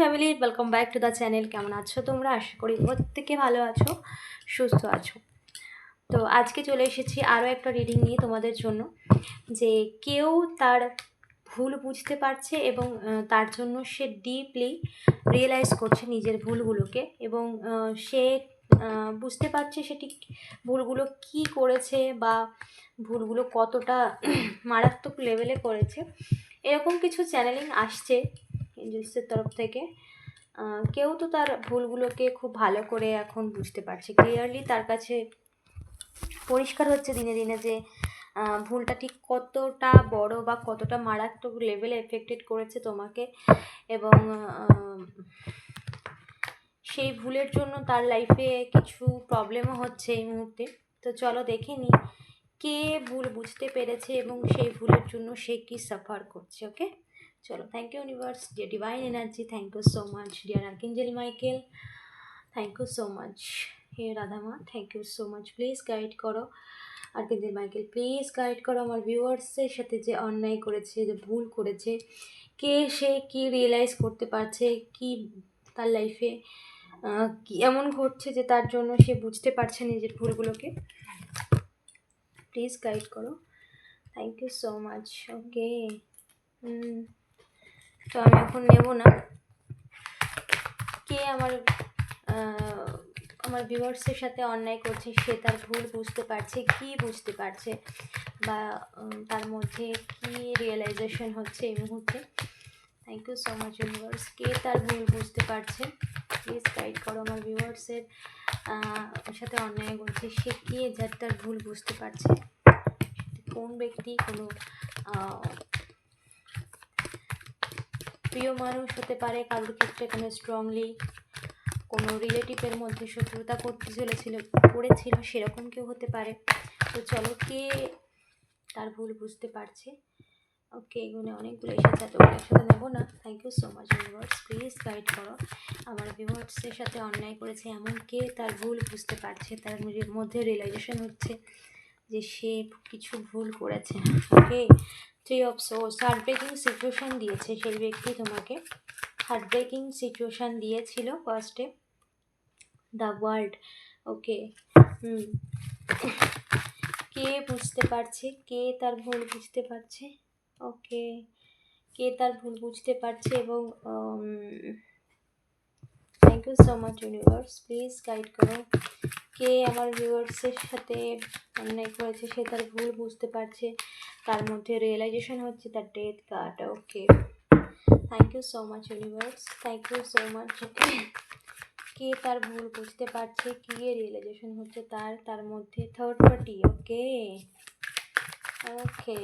Family welcome back to the channel কেমন আছো তোমরা? আশা করি প্রত্যেকে ভালো আছো, সুস্থ আছো। তো আজকে চলে এসেছি আরও একটা রিডিং নিয়ে তোমাদের জন্য, যে কেউ তার ভুল বুঝতে পারছে এবং তার জন্য সে ডিপলি রিয়েলাইজ করছে নিজের ভুলগুলোকে এবং সে বুঝতে পারছে সেটি ভুলগুলো কি করেছে বা ভুলগুলো কতটা মারাত্মক লেভেলে করেছে। এরকম কিছু চ্যানেলিং আসছে এঞ্জেলসের তরফ থেকে। কেউ তো তার ভুলগুলোকে খুব ভালো করে এখন বুঝতে পারছে। ক্লিয়ারলি তার কাছে পরিষ্কার হচ্ছে দিনে দিনে যে ভুলটা ঠিক কতটা বড় বা কতটা মারাত্মক লেভেলে এফেক্টেড করেছে তোমাকে এবং সেই ভুলের জন্য তার লাইফে কিছু প্রবলেমও হচ্ছে এই মুহূর্তে। তো চলো দেখে নিই, কে ভুল বুঝতে পেরেছে এবং সেই ভুলের জন্য সে কি সাফার করছে ওকে চলো thank you universe dear divine energy thank you so much dear archangel Michael thank you so much hey Radhama thank you so much please guide করো। আর্কিঞ্জেল মাইকেল প্লিজ গাইড করো আমার ভিউয়ার্সের সাথে যে অন্যায় করেছে, যে ভুল করেছে, কে সে কি রিয়েলাইজ করতে পারছে, কি তার লাইফে কি এমন ঘটছে যে তার জন্য সে বুঝতে পারছে নিজের ভুলগুলোকে। প্লিজ গাইড করো। Thank you so much okay তো আমি এখন নেব না। কে আমার আমার ভিউয়ার্সের সাথে অন্যায় করছে সে তার ভুল বুঝতে পারছে, কি বুঝতে পারছে, বা তার মধ্যে কি রিয়েলাইজেশন হচ্ছে এই মুহূর্তে? Thank you so much universe কে তার ভুল বুঝতে পারছে? প্লিজ গাইড করো আমার ভিউয়ার্সের সাথে অন্যায় করছে সে কে যার তার ভুল বুঝতে পারছে? কোন ব্যক্তি, কোনো প্রিয় মানুষ হতে পারে, কারোর ক্ষেত্রে কোনো স্ট্রংলি কোনো রিলেটিভের মধ্যে শত্রুতা করতে চলেছিল, করেছিল, সেরকম কেউ হতে পারে। তো চলো কে তার ভুল বুঝতে পারছে? ওকে, এগুলো অনেকগুলো এসেছে তো একসাথে নেব না। Thank you so much viewers please guide করো। আমার ভিউয়ার্সের সাথে অন্যায় করেছে, এমন কে তার ভুল বুঝতে পারছে? তার মধ্যে রিয়েলাইজেশন হচ্ছে যে সে কিছু ভুল করেছে। Okay three of swords breaking situation দিয়েছে সেই ব্যক্তি তোমাকে। ব্রেকিং সিচুয়েশান দিয়েছিল ফার্স্টে দ্য ওয়ার্ল্ড ওকে হুম। কে বুঝতে পারছে? কে তার ভুল বুঝতে পারছে? ওকে কে তার ভুল বুঝতে পারছে এবং thank you so much universe please guide করো কে আমার ভিউয়ার্সের সাথে অন্যায় করেছে সে তার ভুল বুঝতে পারছে। তার মধ্যে রিয়েলাইজেশন হচ্ছে তার death card okay thank you so much universe thank you so much কে তার ভুল বুঝতে পারছে, কি রিয়েলাইজেশন হচ্ছে তার তার মধ্যে থার্ড পার্টি ওকে ওকে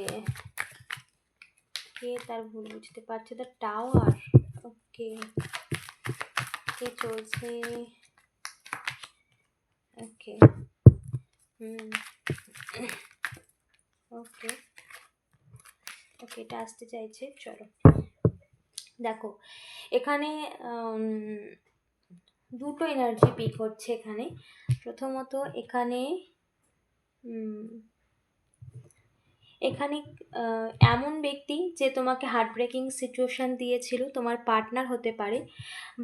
কে তার ভুল বুঝতে পারছে দ্য টাওয়ার ওকে কে চলছে? ওকে হুম। ওকে ওকে এটা আসতে চাইছে, চলো। দেখো, এখানে দুটো এনার্জি পিক হচ্ছে এখানে। প্রথমত এখানে এখানে এমন ব্যক্তি যে তোমাকে হার্ট ব্রেকিং সিচুয়েশান দিয়েছিল, তোমার পার্টনার হতে পারে,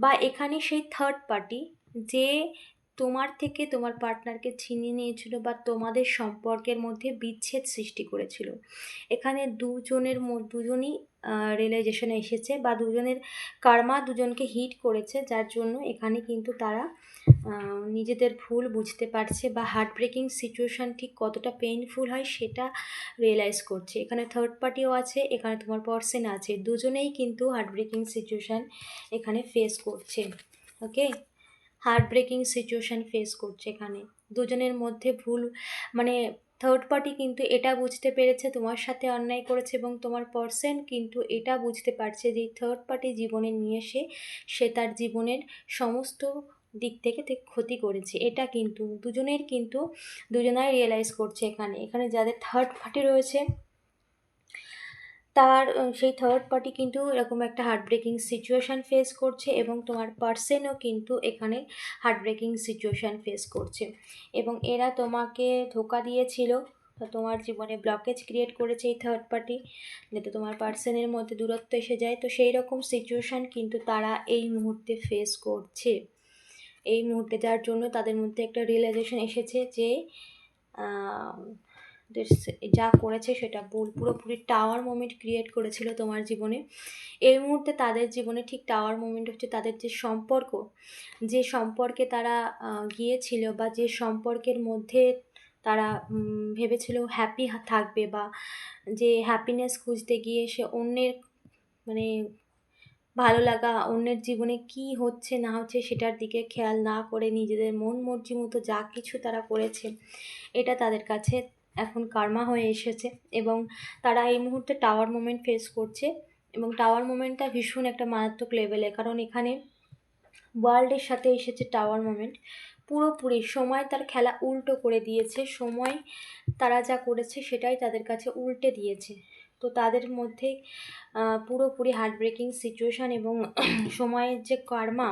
বা এখানে সেই থার্ড পার্টি যে তোমার থেকে তোমার পার্টনারকে ছিনিয়ে নিয়েছিল বা তোমাদের সম্পর্কের মধ্যে বিচ্ছেদ সৃষ্টি করেছিল। এখানে দুজনের দুজনই রিয়েলাইজেশনে এসেছে বা দুজনের কার্মা দুজনকে হিট করেছে, যার জন্য এখানে কিন্তু তারা নিজেদের ভুল বুঝতে পারছে বা হার্ট ব্রেকিং সিচুয়েশান ঠিক কতটা পেইনফুল হয় সেটা রিয়েলাইজ করছে। এখানে থার্ড পার্টিও আছে, এখানে তোমার পার্সেন আছে। দুজনেই কিন্তু হার্ট ব্রেকিং সিচুয়েশান এখানে ফেস করছে। Okay heart breaking situation face করছে এখানে। দুজনের মধ্যে ভুল মানে থার্ড পার্টি কিন্তু এটা বুঝতে পেরেছে, তোমার সাথে অন্যায় করেছে এবং তোমার পার্সন কিন্তু এটা বুঝতে পারছে যে থার্ড পার্টি জীবনে নিয়ে এসে সে তার জীবনের সমস্ত দিক থেকে ক্ষতি করেছে। এটা কিন্তু দুজনের কিন্তু দুজনাই রিয়েলাইজ করছে এখানে। এখানে যাদের থার্ড পার্টি রয়েছে তার সেই থার্ড পার্টি কিন্তু এরকম একটা হার্ট ব্রেকিং সিচুয়েশান ফেস করছে এবং তোমার পার্সেনও কিন্তু এখানে হার্ট ব্রেকিং সিচুয়েশান ফেস করছে। এবং এরা তোমাকে ধোকা দিয়েছিল তোমার জীবনে ব্লকেজ ক্রিয়েট করেছে এই থার্ড পার্টি যাতে তোমার পার্সনের মধ্যে দূরত্ব এসে যায়। তো সেই রকম সিচুয়েশান কিন্তু তারা এই মুহূর্তে ফেস করছে। এই মুহূর্তে যার জন্য তাদের মধ্যে একটা রিয়েলাইজেশন এসেছে যে যে- করেছে সেটা ভুল। পুরোপুরি টাওয়ার মোমেন্ট ক্রিয়েট করেছিল তোমার জীবনে। এই মুহূর্তে তাদের জীবনে ঠিক টাওয়ার মোমেন্ট হচ্ছে তাদের যে সম্পর্ক, যে সম্পর্কে তারা গিয়েছিল বা যে সম্পর্কের মধ্যে তারা ভেবেছিল হ্যাপি থাকবে বা যে হ্যাপিনেস খুঁজতে গিয়ে সে অন্যের মানে ভালো লাগা, অন্যের জীবনে কি হচ্ছে, না হচ্ছে সেটার দিকে খেয়াল না করে নিজেদের মন মর্জি মতো যা কিছু তারা করেছে, এটা তাদের কাছে এখন কার্মা হয়ে এসেছে এবং তারা এই মুহূর্তে টাওয়ার মোমেন্ট ফেস করছে এবং টাওয়ার মোমেন্টটা ভীষণ একটা মারাত্মক লেভেলে কারণ এখানে ওয়ার্ল্ডের সাথে এসেছে টাওয়ার মোমেন্ট পুরোপুরি সময় তার খেলা উল্টো করে দিয়েছে, সময় তারা যা করেছে সেটাই তাদের কাছে উল্টে দিয়েছে। তো তাদের মধ্যে পুরোপুরি হার্ট ব্রেকিং সিচুয়েশান এবং সময়ের যে কর্মা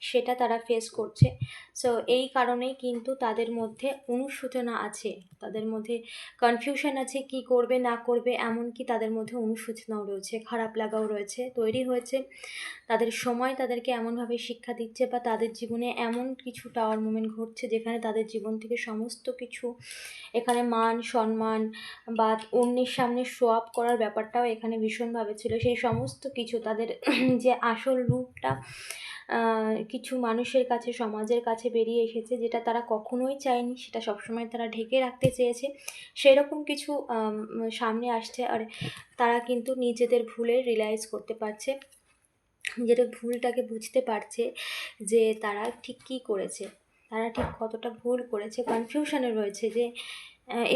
সেটা তারা ফেস করছে। সো এই কারণেই কিন্তু তাদের মধ্যে অনুশোচনা আছে। তাদের মধ্যে কনফিউশন আছে কি করবে, না করবে, এমনকি তাদের মধ্যে অনুশোচনাও রয়েছে, খারাপ লাগাও রয়েছে, তৈরি হয়েছে। তাদের সময় তাদেরকে এমনভাবে শিক্ষা দিচ্ছে বা তাদের জীবনে এমন কিছু টাওয়ার মুমেন্ট ঘটছে যেখানে তাদের জীবন থেকে সমস্ত কিছু, এখানে মান, সম্মান, বা অন্যের সামনে শো আপ করার ব্যাপারটাও এখানে ভীষণভাবে ছিল, সেই সমস্ত কিছু তাদের যে আসল রূপটা কিছু মানুষের কাছে, সমাজের কাছে বেরিয়ে এসেছে, যেটা তারা কখনোই চায়নি, সেটা সবসময় তারা ঢেকে রাখতে চেয়েছে। সেরকম কিছু সামনে আসছে আর তারা কিন্তু নিজেদের ভুলে রিয়েলাইজ করতে পারছে যেটা ভুলটাকে বুঝতে পারছে যে তারা ঠিক কী করেছে, তারা ঠিক কতটা ভুল করেছে কনফিউশনে রয়েছে যে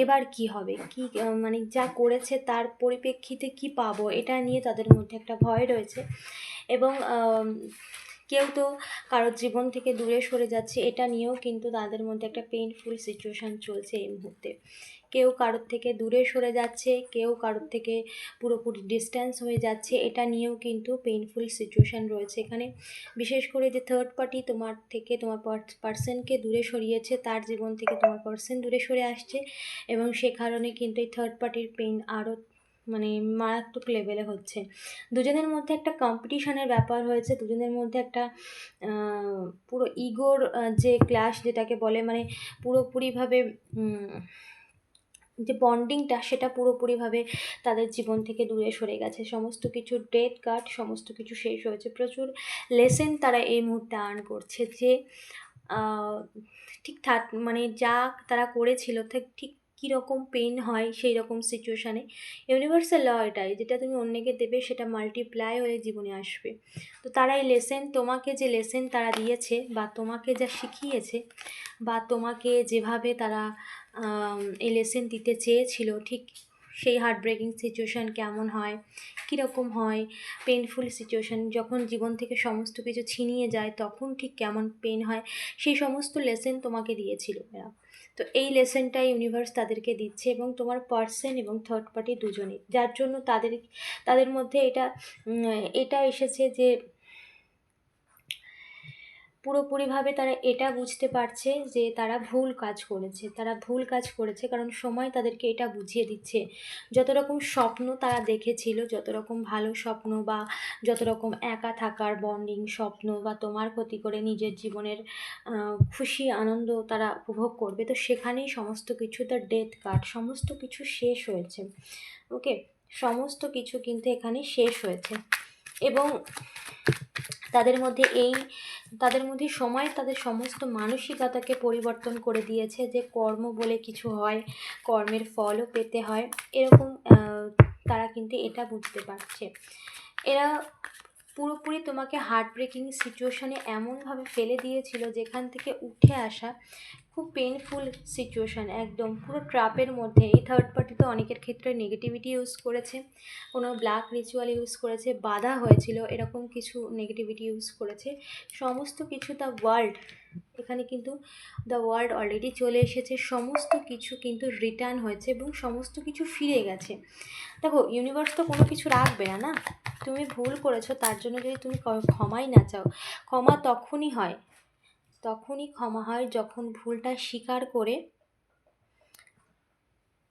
এবার কি হবে? কি মানে যা করেছে তার পরিপ্রেক্ষিতে কি পাবো? এটা নিয়ে তাদের মধ্যে একটা ভয় রয়েছে। এবং কেউ তো কারোর জীবন থেকে দূরে সরে যাচ্ছে, এটা নিয়েও কিন্তু তাদের মধ্যে একটা পেইনফুল সিচুয়েশান চলছে এই মুহূর্তে। কেউ কারোর থেকে দূরে সরে যাচ্ছে, কেউ কারোর থেকে পুরোপুরি ডিস্ট্যান্স হয়ে যাচ্ছে, এটা নিয়েও কিন্তু পেইনফুল সিচুয়েশান রয়েছে। এখানে বিশেষ করে যে থার্ড পার্টি তোমার থেকে, তোমার পার্সনকে দূরে সরিয়েছে, তার জীবন থেকে তোমার পার্সন দূরে সরে আসছে এবং সে কারণে কিন্তু এই থার্ড পার্টির পেইন আরও মানে মারাত্মক লেভেলে হচ্ছে। দুজনের মধ্যে একটা কম্পিটিশনের ব্যাপার হয়েছে, দুজনের মধ্যে একটা পুরো ইগোর যে ক্লাশ যেটাকে বলে মানে পুরোপুরিভাবে যে বন্ডিংটা সেটা পুরোপুরিভাবে তাদের জীবন থেকে দূরে সরে গেছে। সমস্ত কিছু ডেট কার্ড সমস্ত কিছু শেষ হয়েছে। প্রচুর লেসেন তারা এই মুহূর্তে আর্ন করছে যে ঠিক মানে যা তারা করেছিল, ঠিক কীরকম পেন হয় সেই রকম সিচুয়েশানে ইউনিভার্সাল ল এটাই, যেটা তুমি অন্যকে দেবে সেটা মাল্টিপ্লাই হয়ে জীবনে আসবে। তো তারা এই লেসেন তোমাকে যে লেসেন তারা দিয়েছে বা তোমাকে যা শিখিয়েছে বা তোমাকে যেভাবে তারা এই লেসেন দিতে চেয়েছিল, ঠিক সেই হার্ট ব্রেকিং সিচুয়েশান কেমন হয়, কীরকম হয় পেনফুল সিচুয়েশান যখন জীবন থেকে সমস্ত কিছু ছিনিয়ে যায়, তখন ঠিক কেমন পেন হয়, সেই সমস্ত লেসেন তোমাকে দিয়েছিল। এরা তো এই লেসেনটা ইউনিভার্স তাদেরকে দিচ্ছে এবং তোমার পার্সন এবং থার্ড পার্টি দুজনেই। যার জন্য তাদের তাদের মধ্যে এটা এটা এসেছে যে পুরোপুরিভাবে তারা এটা বুঝতে পারছে যে তারা ভুল কাজ করেছে। তারা ভুল কাজ করেছে কারণ সময় তাদেরকে এটা বুঝিয়ে দিচ্ছে। যত রকম স্বপ্ন তারা দেখেছিল, যত রকম ভালো স্বপ্ন বা যত রকম একা থাকার বন্ডিং স্বপ্ন বা তোমার ক্ষতি করে নিজের জীবনের খুশি, আনন্দ তারা উপভোগ করবে, তো সেখানেই সমস্ত কিছু দ্য ডেথ কার্ড সমস্ত কিছু শেষ হয়েছে। ওকে সমস্ত কিছু কিন্তু এখানে শেষ হয়েছে। এবং তাদের মধ্যে এই তাদের মধ্যে সময় তাদের সমস্ত মানসিকতাকে পরিবর্তন করে দিয়েছে যে কর্ম বলে কিছু হয়, কর্মের ফলও পেতে হয়, এরকম তারা কিন্তু এটা বুঝতে পারছে। এরা পুরোপুরি তোমাকে হার্ট ব্রেকিং সিচুয়েশনে এমনভাবে ফেলে দিয়েছিল যেখান থেকে উঠে আসা খুব পেনফুল সিচুয়েশান একদম পুরো ট্রাপের মধ্যে। এই থার্ড পার্টি তো অনেকের ক্ষেত্রে নেগেটিভিটি ইউজ করেছে, কোনো ব্ল্যাক রিচুয়াল ইউজ করেছে, বাধা হয়েছিল, এরকম কিছু নেগেটিভিটি ইউজ করেছে। সমস্ত কিছু দ্য ওয়ার্ল্ড এখানে কিন্তু দ্য ওয়ার্ল্ড অলরেডি চলে এসেছে, সমস্ত কিছু কিন্তু রিটার্ন হয়েছে এবং সমস্ত কিছু ফিরে গেছে। দেখো ইউনিভার্স তো কোনো কিছু রাখবে না না? তুমি ভুল করেছ, তার জন্য যদি তুমি ক্ষমাই না চাও, ক্ষমা তখনই হয়। তখনই ক্ষমা হয় যখন ভুলটা স্বীকার করে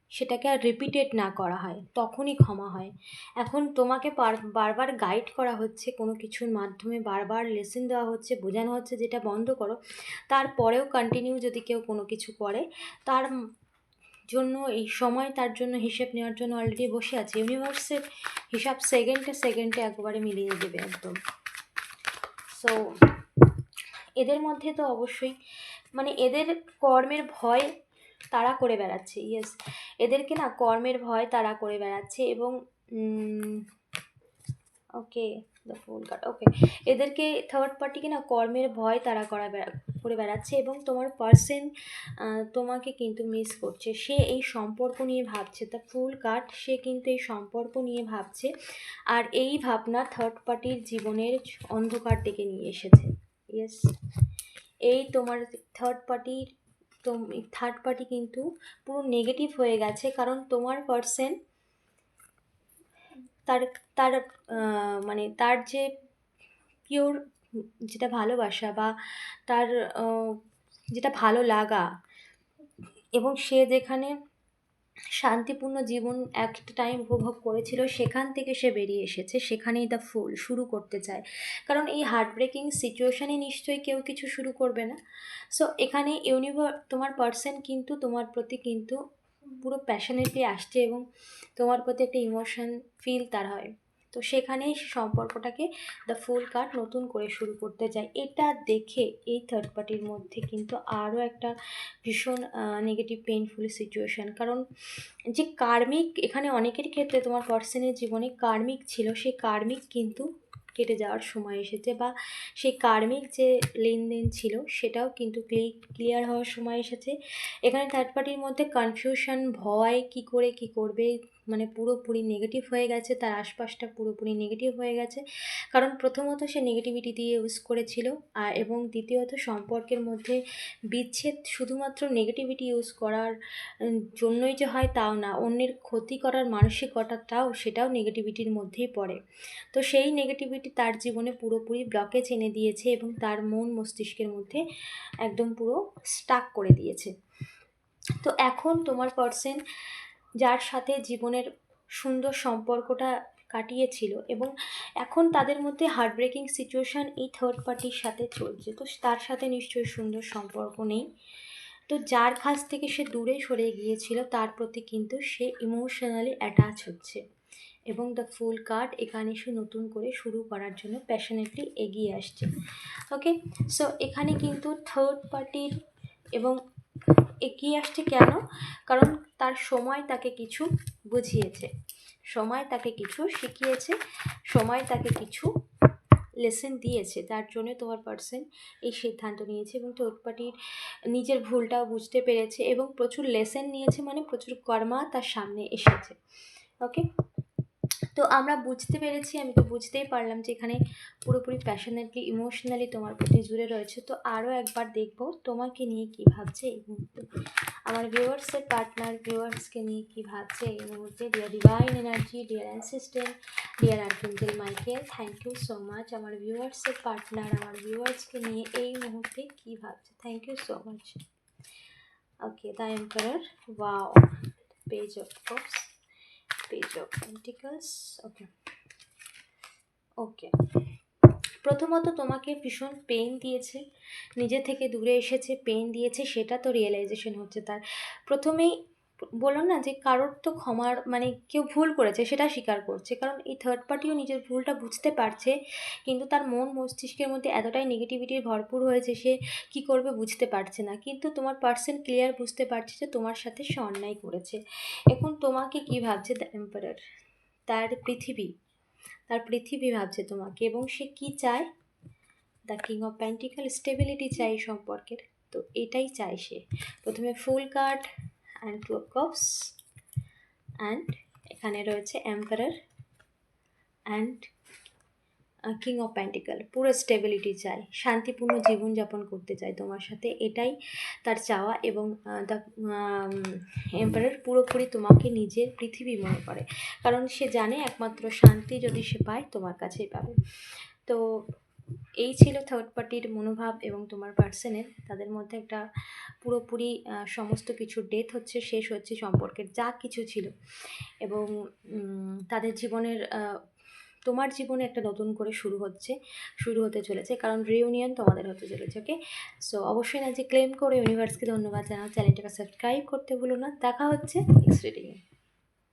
সেটাকে আর রিপিটেড না করা হয়, তখনই ক্ষমা হয়। এখন তোমাকে বার- বারবার গাইড করা হচ্ছে, কোনো কিছুর মাধ্যমে বারবার লেসন দেওয়া হচ্ছে, বোঝানো হচ্ছে, যেটা বন্ধ করো। তারপরেও কন্টিনিউ যদি কেউ কোনো কিছু করে, তার জন্য এই সময় তার জন্য হিসেব নেওয়ার জন্য অলরেডি বসে আছে। ইউনিভার্সের হিসাব সেকেন্ডে সেকেন্ডে একবারে মিলিয়ে দেবে একদম। সো এদের মধ্যে তো অবশ্যই মানে এদের কর্মের ভয় তারা করে বেড়াচ্ছে ইয়েস এদেরকে না কর্মের ভয় তারা করে বেড়াচ্ছে এবং okay the fool card okay এদেরকে থার্ড পার্টিকে না কর্মের ভয় তারা করা করে বেড়াচ্ছে এবং তোমার পার্সন তোমাকে কিন্তু মিস করছে। সে এই সম্পর্ক নিয়ে ভাবছে দ্য ফুল কার্ড সে কিন্তু এই সম্পর্ক নিয়ে ভাবছে। আর এই ভাবনা থার্ড পার্টির জীবনের অন্ধকার ডেকে নিয়ে এসেছে। ইয়েস এই তোমার থার্ড পার্টির থার্ড পার্টি কিন্তু পুরো নেগেটিভ হয়ে গেছে কারণ তোমার পার্সন তার তার মানে তার যে পিওর যেটা ভালোবাসা বা তার যেটা ভালো লাগা এবং সে যেখানে শান্তিপূর্ণ জীবন একটা টাইম উপভোগ করেছিল, সেখান থেকে সে বেরিয়ে এসেছে। সেখানেই দ্য ফুল শুরু করতে চায়। কারণ এই হার্ট ব্রেকিং সিচুয়েশানে নিশ্চয়ই কেউ কিছু শুরু করবে না। সো এখানে ইউনিভার তোমার পার্সন কিন্তু, তোমার প্রতি কিন্তু পুরো প্যাশনেটলি আসছে এবং তোমার প্রতি একটা ইমোশন ফিল তার হয়। তো সেখানেই সম্পর্কটাকে দ্য ফুল কার্ড নতুন করে শুরু করতে চায় এটা দেখে এই থার্ড পার্টির মধ্যে কিন্তু আরও একটা ভীষণ নেগেটিভ পেইনফুল সিচুয়েশান কারণ যে কার্মিক এখানে অনেকের ক্ষেত্রে তোমার পার্সনের জীবনে কার্মিক ছিল, সেই কার্মিক কিন্তু কেটে যাওয়ার সময় এসেছে বা সেই কার্মিক যে লেনদেন ছিল সেটাও কিন্তু ক্লিয়ার হওয়ার সময় এসেছে। এখানে থার্ড পার্টির মধ্যে কনফিউশন ভয়, কি করে, কি করবে মানে পুরোপুরি নেগেটিভ হয়ে গেছে, তার আশপাশটা পুরোপুরি নেগেটিভ হয়ে গেছে। কারণ প্রথমত সে নেগেটিভিটি দিয়ে ইউজ করেছিল, আর এবং দ্বিতীয়ত সম্পর্কের মধ্যে বিচ্ছেদ শুধুমাত্র নেগেটিভিটি ইউজ করার জন্যই যে হয় তাও না, অন্যের ক্ষতি করার মানসিকতাটাও সেটাও নেগেটিভিটির মধ্যেই পড়ে। তো সেই নেগেটিভিটি তার জীবনে পুরোপুরি ব্লকেজ এনে দিয়েছে এবং তার মন মস্তিষ্কের মধ্যে একদম পুরো স্টাক করে দিয়েছে। তো এখন তোমার পার্সেন যার সাথে জীবনের সুন্দর সম্পর্কটা কাটিয়েছিল এবং এখন তাদের মধ্যে হার্ট ব্রেকিং সিচুয়েশান এই থার্ড পার্টির সাথে চলছে। তো তার সাথে নিশ্চয়ই সুন্দর সম্পর্ক নেই। তো যার কাছ থেকে সে দূরে সরে গিয়েছিল, তার প্রতি কিন্তু সে ইমোশনালি অ্যাটাচ হচ্ছে। এবং দ্য ফুল কার্ড এখানে সে নতুন করে শুরু করার জন্য প্যাশনেটলি এগিয়ে আসছে। ওকে সো এখানে কিন্তু থার্ড পার্টির এবং এগিয়ে আসছে কেন? কারণ তার সময় তাকে কিছু বুঝিয়েছে। সময় তাকে কিছু শিখিয়েছে। সময় তাকে কিছু লেসেন দিয়েছে। তার জন্য তোমার পার্সন এই সিদ্ধান্ত নিয়েছে এবং থার্ড পার্টির নিজের ভুলটাও বুঝতে পেরেছে এবং প্রচুর লেসেন নিয়েছে মানে প্রচুর কর্মা তার সামনে এসেছে। ওকে তো আমরা বুঝতে পেরেছি, আমি তো বুঝতেই পারলাম যে এখানে পুরোপুরি প্যাশনেটলি ইমোশনালি তোমার প্রতি জুড়ে রয়েছে। তো আরও একবার দেখব তোমাকে নিয়ে কী ভাবছে এই মুহূর্তে। আমার ভিউয়ার্সের পার্টনার ভিউয়ার্সকে নিয়ে কী ভাবছে এই মুহূর্তে? Dear divine energy dear assistant dear archangel Michael thank you so much আমার ভিউয়ার্সের পার্টনার আমার ভিউয়ার্সকে নিয়ে এই মুহূর্তে কী ভাবছে? Thank you so much okay the emperor wow page of cups page of pentacles okay okay প্রথমত তোমাকে ভীষণ পেন দিয়েছে। নিজে থেকে দূরে এসেছে পেন দিয়েছে, সেটা তো রিয়েলাইজেশন হচ্ছে তার। প্রথমেই বলো না যে কারোর তো ক্ষমার মানে কেউ ভুল করেছে, সেটা স্বীকার করছে। কারণ এই থার্ড পার্টিও নিজের ভুলটা বুঝতে পারছে, কিন্তু তার মন মস্তিষ্কের মধ্যে এতটাই নেগেটিভিটির ভরপুর হয়েছে, সে কি করবে বুঝতে পারছে না। কিন্তু তোমার পার্সন ক্লিয়ার বুঝতে পারছে যে তোমার সাথে সে অন্যায় করেছে। এখন তোমাকে কি ভাবছে দ্য এম্পারার তার পৃথিবী তার পৃথিবী ভাবছে তোমাকে, এবং সে কি চায়? The king of pentacles stability চাই সম্পর্কের। তো এটাই চায় সে। প্রথমে fool card and two of and এখানে রয়েছে emperor and king of pentacles পুরো স্টেবিলিটি চাই, শান্তিপূর্ণ জীবনযাপন করতে চায় তোমার সাথে। এটাই তার চাওয়া এবং দ্য এম্পারার পুরোপুরি তোমাকে নিজের পৃথিবী মনে করে। কারণ সে জানে একমাত্র শান্তি যদি সে পায় তোমার কাছেই পাবে। তো এই ছিল থার্ড পার্টির মনোভাব এবং তোমার পার্সনের তাদের মধ্যে একটা পুরোপুরি সমস্ত কিছু ডেথ হচ্ছে, শেষ হচ্ছে সম্পর্কের যা কিছু ছিল। এবং তাদের জীবনের তোমার জীবনে একটা নতুন করে শুরু হচ্ছে, শুরু হতে চলেছে। কারণ রিউনিয়ন তোমাদের হতে চলেছে ওকে সো অবশ্যই না যে ক্লেম করে ইউনিভার্সকে ধন্যবাদ জানাও। চ্যানেলটাকে সাবস্ক্রাইব করতে ভুলো না। দেখা হচ্ছে নেক্সট রিডিংয়ে